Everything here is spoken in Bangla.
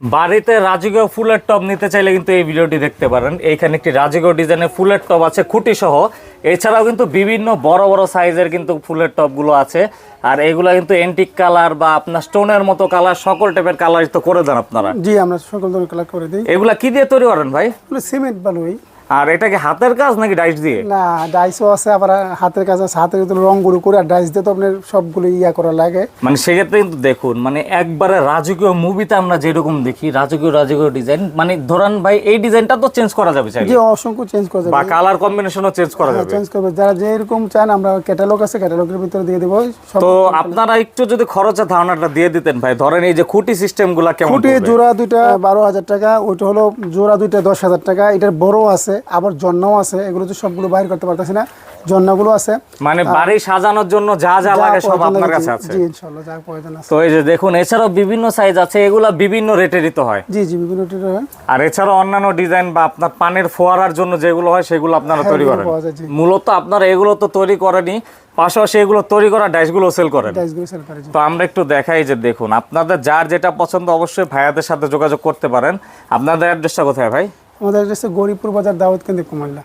বাড়িতে রাজকীয় ফুলের টপ নিতে চাইলে কিন্তু এই ভিডিওটি দেখতে পারেন। এইখানে একটি রাজকীয় ডিজাইনের ফুলের টপ আছে খুঁটি সহ। এছাড়াও কিন্তু বিভিন্ন বড় বড় সাইজের কিন্তু ফুলের টপগুলো আছে। আর এগুলো কিন্তু এন্টিক কালার বা আপনার স্টোনের মতো কালার সকল টাইপের কালার তো করে দেন আপনারা। জি আমরা সকল ধরনের কালার করে দিই। এগুলা কি দিয়ে তৈরি করেন ভাই? সিমেন্ট বালুই আর এটা কি হাতের কাজ নাকি ডাইস দিয়ে? না ডাইসও আছে আবার হাতের কাছে আছে। হাতের ভিতরে রং গুঁড়ো করে আর ডাইস দিয়ে তো আপনার সবগুলো ইয়া করা লাগে। মানে সেক্ষেত্রে কিন্তু দেখুন মানে একবারে রাজকীয় মুভিতে আমরা যেরকম দেখি রাজকীয় রাজকীয় ডিজাইন মানে ধরেন ভাই এই ডিজাইনটা তো চেঞ্জ করা যাবে চাইলে। যে অসংখ্য চেঞ্জ করে বা যাবে কালার কম্বিনেশনও চেঞ্জ করা যাবে। চেঞ্জ করবে। যারা যেরকম চান আমরা ক্যাটালগ আছে ক্যাটালগের ভিতরে দিয়ে দেবো। তো আপনারা একটু যদি খরচের ধারণাটা দিয়ে দিতেন ভাই ধরেন এই যে খুঁটি সিস্টেমগুলা কেমন পড়বে? জোড়া দুইটা বারো হাজার টাকা ওইটা হলো জোড়া দুইটা দশ হাজার টাকা এটার বড় আছে। আবার জন্নাও আছে এগুলো তো সবগুলো বাইর করতে পারতেছি না জন্নাগুলো আছে। মানে বাড়ি সাজানোর জন্য যা যা লাগে সব আপনার কাছে আছে। জি ইনশাল্লাহ যা প্রয়োজন আছে। তো এই যে দেখুন এছাড়াও বিভিন্ন সাইজ আছে এগুলা বিভিন্ন রেটেরই তো হয়। জি জি বিভিন্ন টিনের আর এছাড়াও অন্যান্য ডিজাইন বা আপনার পানের ফোয়ারার জন্য যেগুলো হয় সেগুলো আপনারা হ্যাঁ, তৈরি করেন। মূলত আপনারা এগুলো তো তৈরি করেনি পাশাপাশি এগুলো তৈরি করা ডাইসগুলো সেল করেন। ডাইসগুলো সেল করে তো আমরা একটু দেখাই যে দেখুন আপনাদের যার যেটা পছন্দ অবশ্যই ভাইয়াদের সাথে যোগাযোগ করতে পারেন। আপনাদের অ্যাড্রেসটা কোথায় ভাই? আমাদের অ্যাড্রেস গরিবপুর বাজার দাউদ কেন্দ্র কুমাল্লা।